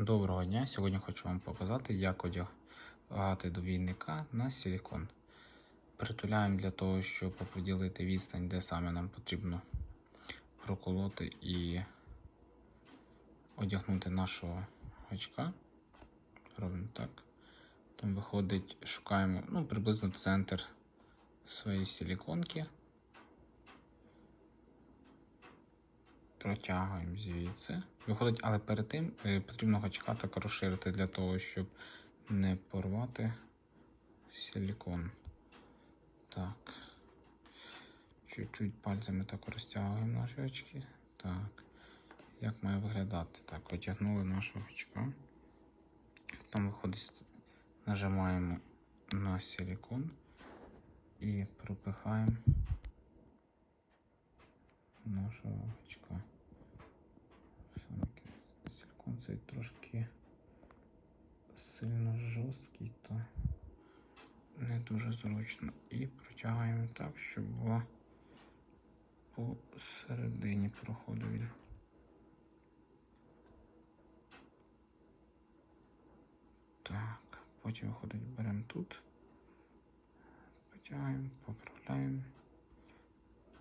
Доброго дня! Сьогодні хочу вам показати, як одягати до війника на силікон. Притуляємо для того, щоб оприділити відстань, де саме нам потрібно проколоти і одягнути нашого гачка. Робимо так. Там виходить, шукаємо ну, приблизно центр своєї силіконки. Протягуємо звідси. Виходить, але перед тим е, потрібно гачка так розширити для того, щоб не порвати силікон. Так. Чуть-чуть пальцями так розтягуємо наші очки. Так. Як має виглядати? Так, одягнули нашого гачка. Там виходить, нажимаємо на силікон і пропихаємо нашого гачка. Цей трошки сильно жорсткий, то не дуже зручно. І протягаємо так, щоб було посередині проходу він. Так, потім виходить, беремо тут, потягаємо, поправляємо.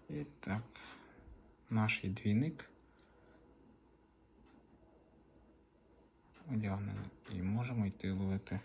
І так, наш двійник одягнений і можемо йти ловити.